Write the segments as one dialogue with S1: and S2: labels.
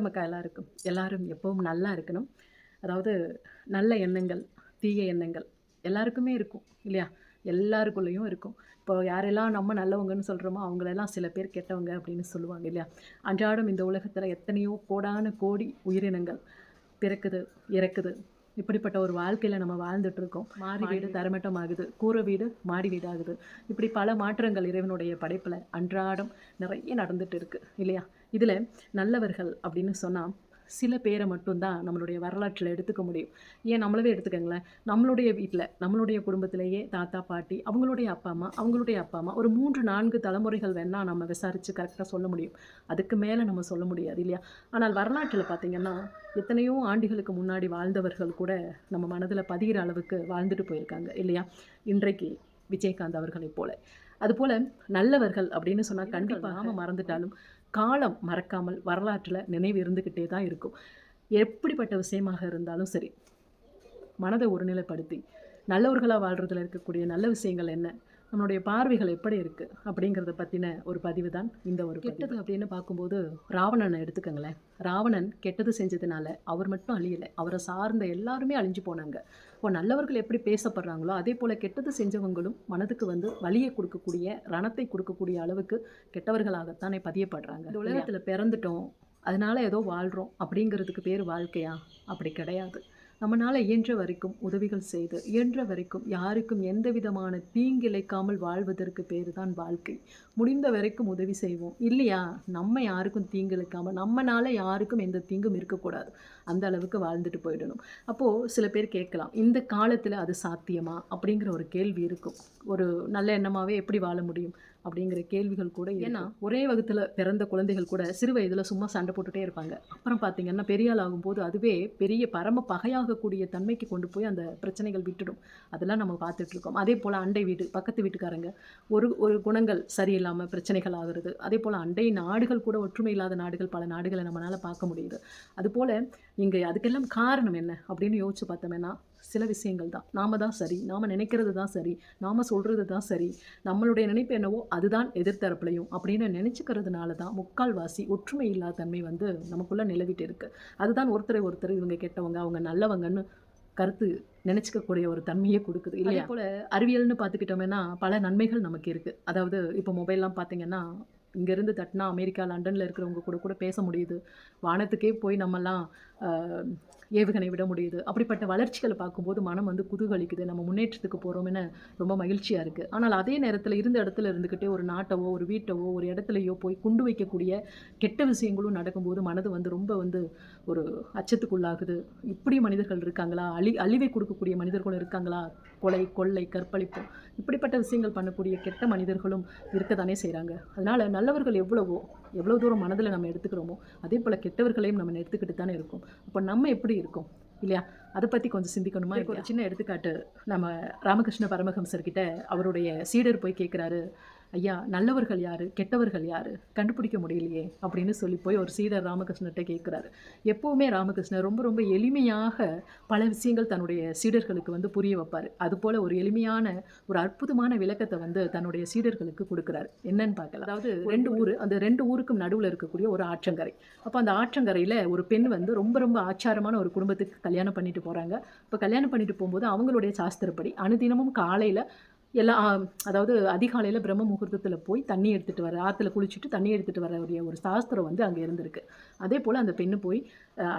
S1: வணக்கம் அக்கா எல்லாருக்கும் எல்லாரும் எப்பவும் நல்லா இருக்கணும். அதாவது நல்ல எண்ணங்கள் தீய எண்ணங்கள் எல்லாருக்குமே இருக்கும் இல்லையா? எல்லாருக்குள்ளேயும் இருக்கும். இப்போ யாரெல்லாம் நம்ம நல்லவங்கன்னு சொல்கிறோமோ அவங்களெல்லாம் சில பேர் கெட்டவங்க அப்படின்னு சொல்லுவாங்க இல்லையா? அன்றாடம் இந்த உலகத்தில் எத்தனையோ கோடான கோடி உயிரினங்கள் பிறக்குது இறக்குது. இப்படிப்பட்ட ஒரு வாழ்க்கையில் நம்ம வாழ்ந்துட்டு இருக்கோம். மாடி வீடு தரமட்டம் ஆகுது கூரை வீடு மாடி வீடு ஆகுது இப்படி பல மாற்றங்கள் இறைவனுடைய படைப்பில் அன்றாடம் நிறைய நடந்துட்டு இருக்கு இல்லையா? இதில் நல்லவர்கள் அப்படின்னு சொன்னால் சில பேரை மட்டும்தான் நம்மளுடைய வரலாற்றில் எடுத்துக்க முடியும். ஏன் நம்மளவே எடுத்துக்கோங்களேன். நம்மளுடைய வீட்டில் நம்மளுடைய குடும்பத்திலேயே தாத்தா பாட்டி அவங்களுடைய அப்பா அம்மா அவங்களுடைய அப்பா அம்மா ஒரு மூன்று நான்கு தலைமுறைகள் வேணால் நம்ம விசாரித்து கரெக்டாக சொல்ல முடியும். அதுக்கு மேலே நம்ம சொல்ல முடியாது இல்லையா? ஆனால் வரலாற்றில் பார்த்திங்கன்னா எத்தனையோ ஆண்டுகளுக்கு முன்னாடி வாழ்ந்தவர்கள் கூட நம்ம மனதில் பதிகிற அளவுக்கு வாழ்ந்துட்டு போயிருக்காங்க இல்லையா? இன்றைக்கு விஜயகாந்த் அவர்களைப் போல. அதுபோல் நல்லவர்கள் அப்படின்னு சொன்னால் கண்டிப்பாக நாம மறந்துட்டாலும் காலம் மறக்காமல் வரலாற்றில் நினைவு இருந்துக்கிட்டே தான் இருக்கும். எப்படிப்பட்ட விஷயமாக இருந்தாலும் சரி மனதை ஒருநிலைப்படுத்தி நல்லவர்களாக வாழ்கிறதுல இருக்கக்கூடிய நல்ல விஷயங்கள் என்ன? நம்மளுடைய பார்வைகள் எப்படி இருக்குது அப்படிங்கிறத பற்றின ஒரு பதிவு தான் இந்த ஒரு கெட்டது அப்படின்னு பார்க்கும்போது ராவணனை எடுத்துக்கோங்களேன். ராவணன் கெட்டது செஞ்சதுனால அவர் மட்டும் அழியலை. அவரை சார்ந்த எல்லாருமே அழிஞ்சு போனாங்க. இப்போ நல்லவர்கள் எப்படி பேசப்படுறாங்களோ அதே போல் கெட்டது செஞ்சவங்களும் மனதுக்கு வந்து வலியை கொடுக்கக்கூடிய ரணத்தை கொடுக்கக்கூடிய அளவுக்கு கெட்டவர்களாகத்தானே பதியப்படுறாங்க. இந்த உலகத்தில் பிறந்துட்டோம். அதனால ஏதோ வாழ்கிறோம் அப்படிங்கிறதுக்கு பேர் வாழ்க்கையா? அப்படி கிடையாது. நம்மளால் இயன்ற வரைக்கும் உதவிகள் செய்து இயன்ற வரைக்கும் யாருக்கும் எந்த விதமான தீங்கிழைக்காமல் வாழ்வதற்கு பேர் தான் வாழ்க்கை. முடிந்த வரைக்கும் உதவி செய்வோம். இல்லையா? நம்ம யாருக்கும் தீங்கிழைக்காமல் நம்மனால யாருக்கும் எந்த தீங்கும் இருக்கக்கூடாது. அந்த அளவுக்கு வாழ்ந்துட்டு போயிடணும். அப்போது சில பேர் கேட்கலாம் இந்த காலத்தில் அது சாத்தியமா? அப்படிங்கிற ஒரு கேள்வி இருக்கும். ஒரு நல்ல எண்ணமாகவே எப்படி வாழ முடியும்? அப்படிங்கிற கேள்விகள் கூட ஏன்னா ஒரே வகுத்தில் பிறந்த குழந்தைகள் கூட சிறு வயதில் சும்மா சண்டை போட்டுட்டே இருப்பாங்க. அப்புறம் பார்த்தீங்கன்னா பெரிய ஆள் ஆகும்போது அதுவே பெரிய பரம பகையாகக்கூடிய தன்மைக்கு கொண்டு போய் அந்த பிரச்சனைகள் விட்டுடும். அதெல்லாம் நம்ம பார்த்துட்டு இருக்கோம். அதே போல் அண்டை வீடு பக்கத்து வீட்டுக்காரங்க ஒரு ஒரு குணங்கள் சரியில்லாமல் பிரச்சனைகள் ஆகுறது அதே போல் அண்டை நாடுகள் கூட ஒற்றுமை இல்லாத நாடுகள் பல நாடுகளை நம்மளால் பார்க்க முடியுது. அதுபோல் இங்கே அதுக்கெல்லாம் காரணம் என்ன அப்படின்னு யோசிச்சு பார்த்தோம்னா சில விஷயங்கள் தான். நாம தான் சரி. நாம் நினைக்கிறது தான் சரி. நாம் சொல்கிறது தான் சரி. நம்மளுடைய நினைப்பு என்னவோ அதுதான் எதிர்த்தரப்புலையும். அப்படின்னு நினச்சிக்கிறதுனால தான் முக்கால்வாசி ஒற்றுமை இல்லாத தன்மை வந்து நமக்குள்ளே நிலவிட்டு இருக்கு. அதுதான் ஒருத்தரை ஒருத்தர் இவங்க கெட்டவங்க அவங்க நல்லவங்கன்னு கருத்து நினச்சிக்கக்கூடிய ஒரு தன்மையை கொடுக்குது. இல்லையா? போல் அறிவியல்னு பார்த்துக்கிட்டோம்னா பல நன்மைகள் நமக்கு இருக்குது அதாவது இப்போ மொபைல்லாம் பார்த்தீங்கன்னா இங்கேருந்து தட்டினா அமெரிக்கா லண்டனில் இருக்கிறவங்க கூட கூட பேச முடியுது. வானத்துக்கே போய் நம்மலாம் ஏவுகணை விட முடியுது. அப்படிப்பட்ட வளர்ச்சிகளை பார்க்கும்போது மனம் வந்து குதூகலிக்குது. நம்ம முன்னேற்றத்துக்கு போகிறோம்னு ரொம்ப மகிழ்ச்சியாக இருக்குது ஆனால் அதே நேரத்தில் இருந்த இடத்துல இருந்துக்கிட்டே ஒரு நாட்டவோ ஒரு வீட்டவோ ஒரு இடத்துலையோ போய் குண்டு வைக்கக்கூடிய கெட்ட விஷயங்களும் நடக்கும்போது மனது வந்து ரொம்ப வந்து ஒரு அச்சத்துக்குள்ளாகுது. இப்படி மனிதர்கள் இருக்காங்களா? அழி அழிவை கொடுக்கக்கூடிய மனிதர்களும் இருக்காங்களா? கொலை கொள்ளை கற்பழிப்பு. இப்படிப்பட்ட விஷயங்கள் பண்ணக்கூடிய கெட்ட மனிதர்களும் இருக்க தானே செய்கிறாங்க அதனால் நல்லவர்கள் எவ்வளவோ எவ்வளோ தூரம் மனதில் நம்ம எடுத்துக்கிறோமோ அதே போல் கெட்டவர்களையும் நம்ம எடுத்துக்கிட்டு தானே இருக்கோம். அப்போ நம்ம எப்படி இருக்கோம்? இல்லையா? அதை பற்றி கொஞ்சம் சிந்திக்கணுமா ஒரு சின்ன எடுத்துக்காட்டு. நம்ம ராமகிருஷ்ண பரமஹம்சர்கிட்ட அவருடைய சீடர் போய் கேட்குறாரு ஐயா நல்லவர்கள் யார்? கெட்டவர்கள் யார்? கண்டுபிடிக்க முடியலையே அப்படின்னு சொல்லி போய் ஒரு சீடர் ராமகிருஷ்ணர்கிட்ட கேட்குறாரு எப்போவுமே ராமகிருஷ்ணர் ரொம்ப ரொம்ப எளிமையாக பல விஷயங்கள் தன்னுடைய சீடர்களுக்கு வந்து புரிய வைப்பார். அதுபோல் ஒரு எளிமையான ஒரு அற்புதமான விளக்கத்தை வந்து தன்னுடைய சீடர்களுக்கு கொடுக்குறாரு. என்னன்னு பார்க்கலாம். அதாவது ரெண்டு ஊர் அந்த ரெண்டு ஊருக்கும் நடுவில் இருக்கக்கூடிய ஒரு ஆற்றங்கரை. அப்போ அந்த ஆற்றங்கரையில் ஒரு பெண் வந்து ரொம்ப ரொம்ப ஆச்சாரமான ஒரு குடும்பத்துக்கு கல்யாணம் பண்ணிட்டு போகிறாங்க இப்போ கல்யாணம் பண்ணிட்டு போகும்போது அவங்களுடைய சாஸ்திரப்படி அனுதினமும் காலையில் எல்லா அதாவது அதிகாலையில் பிரம்ம முகூர்த்தத்தில் போய் தண்ணி எடுத்துகிட்டு வர ஆற்றுல குளிச்சுட்டு தண்ணி எடுத்துகிட்டு வரக்கூடிய ஒரு சாஸ்திரம் வந்து அங்கே இருந்திருக்கு. அதே போல் அந்த பெண்ணு போய்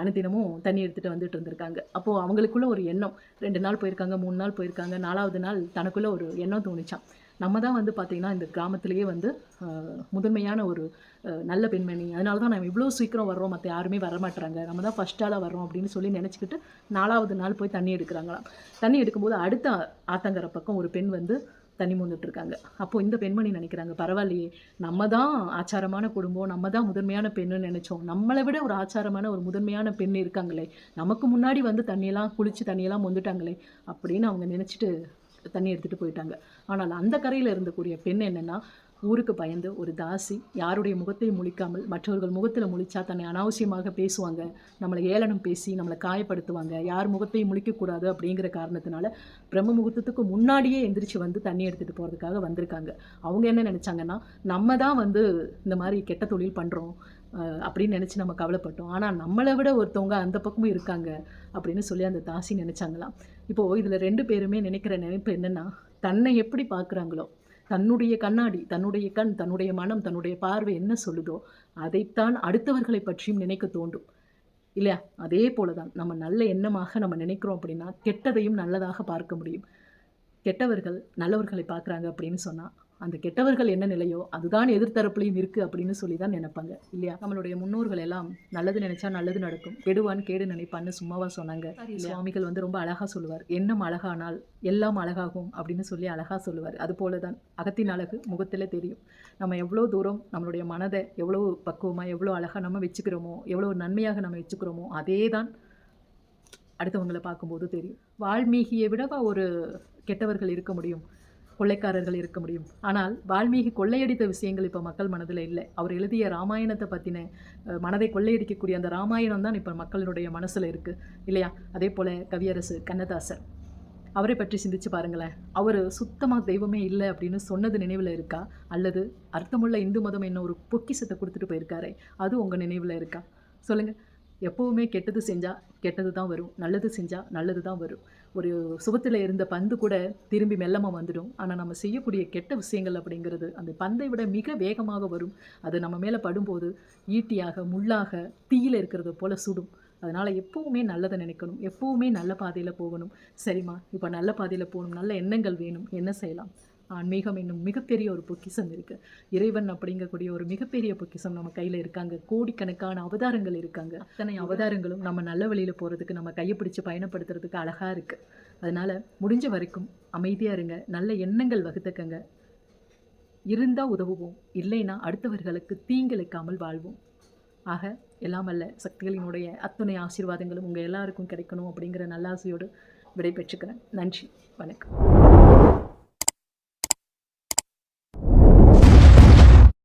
S1: அனுதினமும் தண்ணி எடுத்துகிட்டு வந்துட்டு இருந்திருக்காங்க. அப்போது அவங்களுக்குள்ள ஒரு எண்ணம். ரெண்டு நாள் போயிருக்காங்க மூணு நாள் போயிருக்காங்க நாலாவது நாள் தனக்குள்ளே ஒரு எண்ணம் தோணுச்சான் நம்ம தான் வந்து பார்த்திங்கன்னா இந்த கிராமத்திலேயே வந்து முதன்மையான ஒரு நல்ல பெண்மணி. அதனால தான் நம்ம இவ்வளோ சீக்கிரம் வர்றோம். மற்ற யாருமே வர மாட்டுறாங்க நம்ம தான் ஃபஸ்ட் ஆளாக வர்றோம் அப்படின்னு சொல்லி நினச்சிக்கிட்டு நாலாவது நாள் போய் தண்ணி எடுக்கிறாங்களாம். தண்ணி எடுக்கும்போது அடுத்த ஆத்தங்கரை பக்கம் ஒரு பெண் வந்து தண்ணி மோந்துட்டு இருக்காங்க அப்போது இந்த பெண்மணி நினைக்கிறாங்க பரவாயில்லையே நம்ம தான் ஆச்சாரமான குடும்பம். நம்ம தான் முதன்மையான பெண்ணுன்னு நினைச்சோம். நம்மளை விட ஒரு ஆச்சாரமான ஒரு முதன்மையான பெண் இருக்காங்களே. நமக்கு முன்னாடி வந்து தண்ணியெல்லாம் குளித்து தண்ணியெல்லாம் மொந்துட்டாங்களே அப்படின்னு அவங்க நினச்சிட்டு தண்ணி எடுத்துகிட்டு போயிட்டாங்க. ஆனால் அந்த கரையில் இருந்தக்கூடிய பெண் என்னென்னா ஊருக்கு பயந்து ஒரு தாசி யாருடைய முகத்தையும் முழிக்காமல் மற்றவர்கள் முகத்தில் முழிச்சா தன்னை அனாவசியமாக பேசுவாங்க. நம்மளை ஏளனம் பேசி நம்மளை காயப்படுத்துவாங்க. யார் முகத்தையும் முழிக்கக்கூடாது அப்படிங்கிற காரணத்தினால பிரம்ம முகூர்த்தத்துக்கு முன்னாடியே எந்திரிச்சு வந்து தண்ணி எடுத்துகிட்டு போகிறதுக்காக வந்திருக்காங்க. அவங்க என்ன நினச்சாங்கன்னா நம்ம தான் வந்து இந்த மாதிரி கெட்ட தொழில் பண்ணுறோம் அப்படின்னு நினச்சி நம்ம கவலைப்பட்டோம். ஆனால் நம்மளை விட ஒருத்தவங்க அந்த பக்கமும் இருக்காங்க அப்படின்னு சொல்லி அந்த தாசி நினச்சாங்களாம். இப்போது இதில் ரெண்டு பேருமே நினைக்கிற நினைப்பு என்னென்னா தன்னை எப்படி பார்க்குறாங்களோ தன்னுடைய கண்ணாடி தன்னுடைய கண் தன்னுடைய மனம் தன்னுடைய பார்வை என்ன சொல்லுதோ அதைத்தான் அடுத்தவர்களை பற்றியும் நினைக்க தோண்டும் இல்லையா? அதே போல தான் நம்ம நல்ல எண்ணமாக நம்ம நினைக்கிறோம் அப்படின்னா கெட்டதையும் நல்லதாக பார்க்க முடியும். கெட்டவர்கள் நல்லவர்களை பார்க்குறாங்க அப்படின்னு சொன்னால் அந்த கெட்டவர்கள் என்ன நிலையோ அதுதான் எதிர்த்தரப்புலையும் இருக்குது அப்படின்னு சொல்லி தான் நினைப்பாங்க இல்லையா? நம்மளுடைய முன்னோர்கள் எல்லாம் நல்லது நினைச்சா நல்லது நடக்கும் கெடுவான் கேடு நினைப்பான்னு சும்மாவா சொன்னாங்க சுவாமிகள் வந்து ரொம்ப அழகாக சொல்லுவார் எண்ணம் அழகானால் எல்லாம் அழகாகும் அப்படின்னு சொல்லி அழகாக சொல்லுவார். அது போல தான் அகத்தின் அழகு முகத்தில் தெரியும். நம்ம எவ்வளோ தூரம் நம்மளுடைய மனதை எவ்வளோ பக்குவமாக எவ்வளோ அழகாக நம்ம வச்சுக்கிறோமோ எவ்வளோ நன்மையாக நம்ம வச்சுக்கிறோமோ அதே தான் அடுத்தவங்களை பார்க்கும்போது தெரியும். வால்மீகியை விடவா ஒரு கெட்டவர்கள் இருக்க முடியும்? கொள்ளைக்காரர்கள் இருக்க முடியும். ஆனால் வால்மீகி கொள்ளையடித்த விஷயங்கள் இப்போ மக்கள் மனதில் இல்லை. அவர் எழுதிய ராமாயணத்தை பற்றின மனதை கொள்ளையடிக்கக்கூடிய அந்த ராமாயணம் தான் இப்போ மக்களினுடைய மனசில் இருக்குது இல்லையா? அதே போல் கவியரசு கண்ணதாசன். அவரை பற்றி சிந்திச்சு பாருங்களேன். அவர் சுத்தமாக தெய்வமே இல்லை அப்படின்னு சொன்னது நினைவில் இருக்கா? அல்லது அர்த்தமுள்ள இந்து மதம் என்ன ஒரு பொக்கிசத்தை கொடுத்துட்டு போயிருக்காரே அது உங்கள் நினைவில் இருக்கா? சொல்லுங்கள் எப்போவுமே கெட்டது செஞ்சால் கெட்டது தான் வரும். நல்லது செஞ்சால் நல்லது தான் வரும். ஒரு சுபத்தில் இருந்த பந்து கூட திரும்பி மெல்லமாக வந்துடும். ஆனால் நம்ம செய்யக்கூடிய கெட்ட விஷயங்கள் அப்படிங்கிறது அந்த பந்தை விட மிக வேகமாக வரும். அது நம்ம மேலே படும்போது ஈட்டியாக முள்ளாக தீயில் இருக்கிறது போல் சுடும். அதனால் எப்போவுமே நல்லதை நினைக்கணும். எப்போவுமே நல்ல பாதையில் போகணும். சரிம்மா இப்போ நல்ல பாதையில் போகணும். நல்ல எண்ணங்கள் வேணும். என்ன செய்யலாம்? ஆன்மீகம் என்னும் மிகப்பெரிய ஒரு பொக்கிஷம் இருக்குது இறைவன் அப்படிங்கக்கூடிய ஒரு மிகப்பெரிய பொக்கிஷம் நம்ம கையில் இருக்காங்க. கோடிக்கணக்கான அவதாரங்கள் இருக்காங்க. அத்தனை அவதாரங்களும் நம்ம நல்ல வழியில் போகிறதுக்கு நம்ம கையை பிடிச்சு பயணப்படுத்துறதுக்கு அழகாக இருக்குது அதனால் முடிஞ்ச வரைக்கும் அமைதியாக இருங்க. நல்ல எண்ணங்கள் வகுத்துக்கங்க. இருந்தால் உதவுவோம். இல்லைன்னா அடுத்தவர்களுக்கு தீங்கிழைக்காமல் வாழ்வோம். ஆக எல்லாம் அல்ல. சக்திகளினுடைய அத்துணை ஆசீர்வாதங்களும் உங்கள் எல்லாருக்கும் கிடைக்கணும் அப்படிங்கிற நல்லாசையோடு விடை பெற்றுக்கிறேன் நன்றி. வணக்கம்.